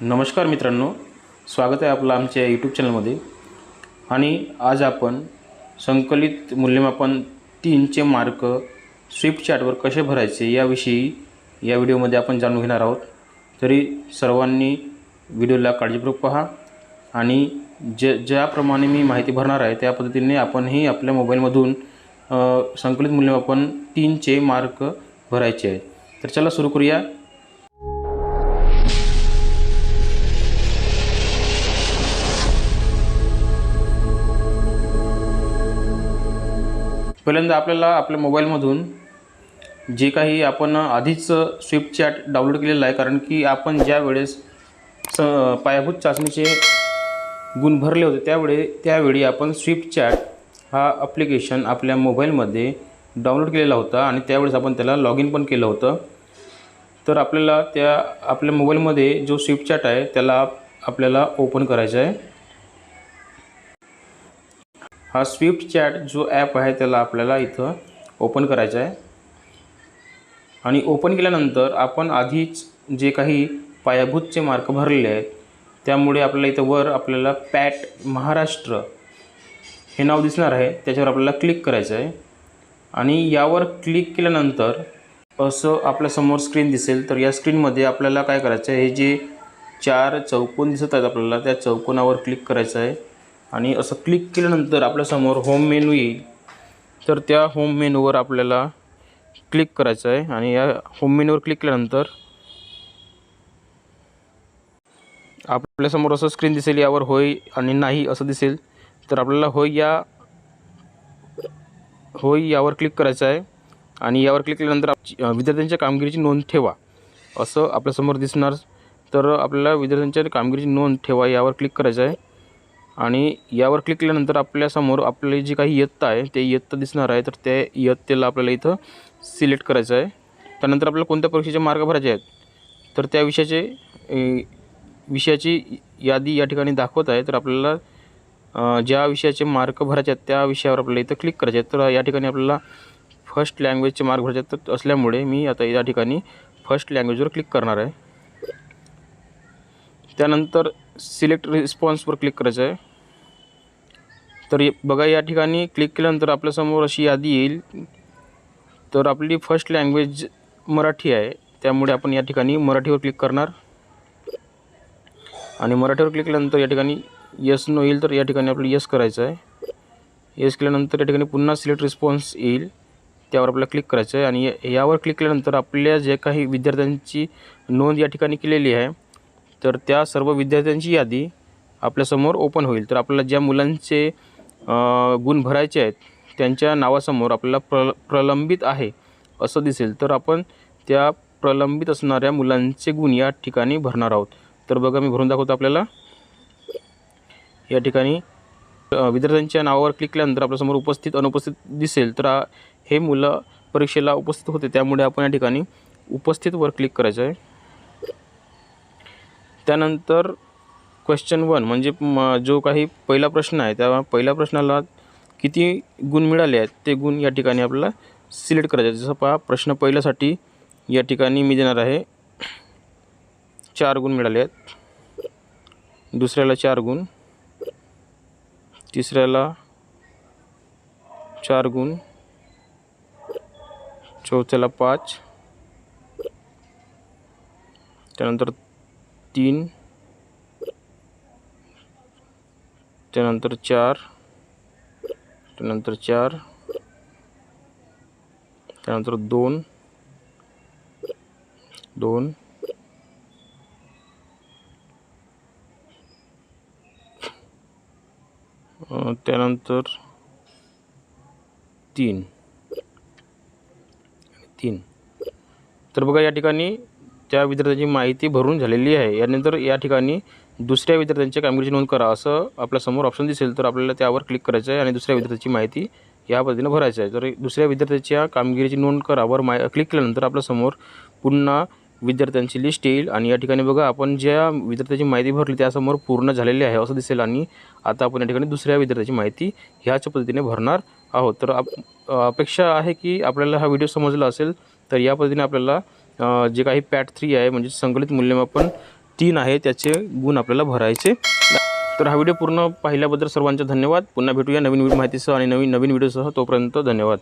नमस्कार मित्रांनो स्वागत आहे आपलं आमच्या यूट्यूब चॅनलमध्ये आणि आज आपण संकलित मूल्यमापन तीनचे मार्क स्विफ्ट चॅटवर कसे भरायचे याविषयी या व्हिडिओमध्ये आपण जाणून घेणार आहोत. तरी सर्वांनी व्हिडिओला काळजीपूर्वक पहा आणि ज ज्याप्रमाणे मी माहिती भरणार आहे त्या पद्धतीने आपणही आपल्या मोबाईलमधून संकलित मूल्यमापन तीनचे मार्क भरायचे आहे. तर चला सुरू करूया. पहिल्यांदा आपल्याला आपल्या मोबाईलमधून जे काही आपण आधीच स्विफ्ट चॅट डाउनलोड केलेलं आहे कारण की आपण ज्या वेळेस स पायाभूत चाचणीचे गुण भरले होते त्यावेळी त्यावेळी आपण स्विफ्ट चॅट हा ॲप्लिकेशन आपल्या मोबाईलमध्ये डाउनलोड केलेला होता आणि त्यावेळेस आपण त्याला लॉग इन पण केलं होतं. तर आपल्याला त्या आपल्या मोबाईलमध्ये जो स्विफ्ट चॅट आहे त्याला आपल्याला ओपन करायचा आहे. हा स्विफ्ट चॅट जो ॲप आहे त्याला आपल्याला इथं ओपन करायचा आहे. आणि ओपन केल्यानंतर आपण आधीच जे काही पायाभूतचे मार्क भरलेले आहेत त्यामुळे आपल्याला इथं वर आपल्याला पॅट महाराष्ट्र हे नाव दिसणार आहे. त्याच्यावर आपल्याला क्लिक करायचं आहे. आणि यावर क्लिक केल्यानंतर असं आपल्यासमोर स्क्रीन दिसेल. तर या स्क्रीनमध्ये आपल्याला काय करायचं आहे? हे जे चार चौकोन दिसत आहेत आपल्याला त्या चौकोनावर क्लिक करायचं आहे. आणि असं क्लिक केल्यानंतर आपल्यासमोर होम मेनू येईल. तर त्या होम मेनूवर आपल्याला क्लिक करायचं आहे आणि या होम मेनूवर क्लिक केल्यानंतर आपल्यासमोर असं स्क्रीन दिसेल यावर होय आणि नाही असं दिसेल. तर आपल्याला होय या होय यावर क्लिक करायचं आहे. आणि यावर क्लिक केल्यानंतर आप- विद्यार्थ्यांच्या कामगिरीची नोंद ठेवा. असं आपल्यासमोर दिसणार. तर आपल्याला विद्यार्थ्यांच्या कामगिरीची नोंद ठेवा यावर क्लिक करायचं आहे. आणि यावर क्लिक केल्यानंतर आपल्यासमोर आपली जी काही इयत्ता आहे ते इयत्ता दिसणार आहे. तर त्या इयत्तेला आपल्याला इथं सिलेक्ट करायचं आहे. त्यानंतर आपल्याला कोणत्या परीक्षेचे मार्क भरायचे आहेत? तर त्या विषयाचे विषयाची यादी या ठिकाणी दाखवत आहे. तर आपल्याला ज्या विषयाचे मार्क भरायचे आहेत त्या विषयावर आपल्याला इथं क्लिक करायचे आहेत. तर या ठिकाणी आपल्याला फर्स्ट लँग्वेजचे मार्क भरायचे आहेत. तर असल्यामुळे मी आता या ठिकाणी फर्स्ट लँग्वेजवर क्लिक करणार आहे. त्यानंतर सिलेक्ट रिस्पॉन्सवर क्लिक करायचं आहे. तर बघा या ठिकाणी क्लिक केल्यानंतर आपल्यासमोर अशी यादी येईल. तर आपली फर्स्ट लँग्वेज मराठी आहे. त्यामुळे आपण या ठिकाणी मराठीवर क्लिक करणार. आणि मराठीवर क्लिक केल्यानंतर या ठिकाणी यस नो येईल. तर या ठिकाणी आपलं यस करायचं आहे. यस केल्यानंतर या ठिकाणी पुन्हा सिलेक्ट रिस्पॉन्स येईल. त्यावर आपल्याला क्लिक करायचं आहे. आणि यावर क्लिक केल्यानंतर आपल्या जे काही विद्यार्थ्यांची नोंद या ठिकाणी केलेली आहे तर त्या सर्व विद्यार्थ्यांची यादी आपल्यासमोर ओपन होईल. तर आपल्याला ज्या मुलांचे गुण भरायचे आहेत त्यांच्या नावासमोर आपल्याला प्र प्रलंबित आहे असं दिसेल. तर आपण त्या प्रलंबित असणाऱ्या मुलांचे गुण या ठिकाणी भरणार आहोत. तर बघा मी भरून दाखवतो आपल्याला. या ठिकाणी विद्यार्थ्यांच्या नावावर क्लिक केल्यानंतर आपल्यासमोर उपस्थित अनुपस्थित दिसेल. तर हे मुलं परीक्षेला उपस्थित होते त्यामुळे आपण या ठिकाणी उपस्थितवर क्लिक करायचं आहे त्यानंतर क्वेश्चन वन म्हणजे म जो काही पहिला प्रश्न आहे त्या पहिल्या प्रश्नाला किती गुण मिळाले आहेत ते गुण या ठिकाणी आपल्याला सिलेक्ट करायचे आहेत. जसं पहा प्रश्न पहिल्यासाठी या ठिकाणी मी देणार आहे चार गुण मिळाले आहेत. दुसऱ्याला चार गुण. तिसऱ्याला चार गुण. चौथ्याला पाच. त्यानंतर तीन. त्यानंतर चार. त्यानंतर चार. त्यानंतर दोन. दोन. त्यानंतर तीन. तीन. तर बघा या ठिकाणी त्या विद्यार्थ्यांची माहिती भरून झालेली आहे. यानंतर या ठिकाणी दुसऱ्या विद्यार्थ्यांच्या कामगिरीची नोंद करा असं आपल्यासमोर ऑप्शन दिसेल तर आपल्याला त्यावर क्लिक करायचं आहे आणि दुसऱ्या विद्यार्थ्याची माहिती या पद्धतीनं भरायचं आहे. तर दुसऱ्या विद्यार्थ्याच्या कामगिरीची नोंद करा. वर माय क्लिक केल्यानंतर आपल्यासमोर पुन्हा विद्यार्थ्यांची लिस्ट येईल आणि या ठिकाणी बघा आपण ज्या विद्यार्थ्याची माहिती भरली त्यासमोर पूर्ण झालेली आहे असं दिसेल आणि आता आपण या ठिकाणी दुसऱ्या विद्यार्थ्याची माहिती ह्याच पद्धतीने भरणार आहोत. तर आप अपेक्षा आहे की आपल्याला हा व्हिडिओ समजला असेल तर या पद्धतीने आपल्याला जे काही पॅट थ्री आहे म्हणजे संकलित मूल्यमापन तीन आहे त्याचे गुण आपल्याला भरायचे. तर हा व्हिडिओ पूर्ण पाहिल्याबद्दल सर्वांचे धन्यवाद. पुन्हा भेटूया नवीन माहितीसह आणि नवीन नवीन व्हिडिओसह तोपर्यंत धन्यवाद.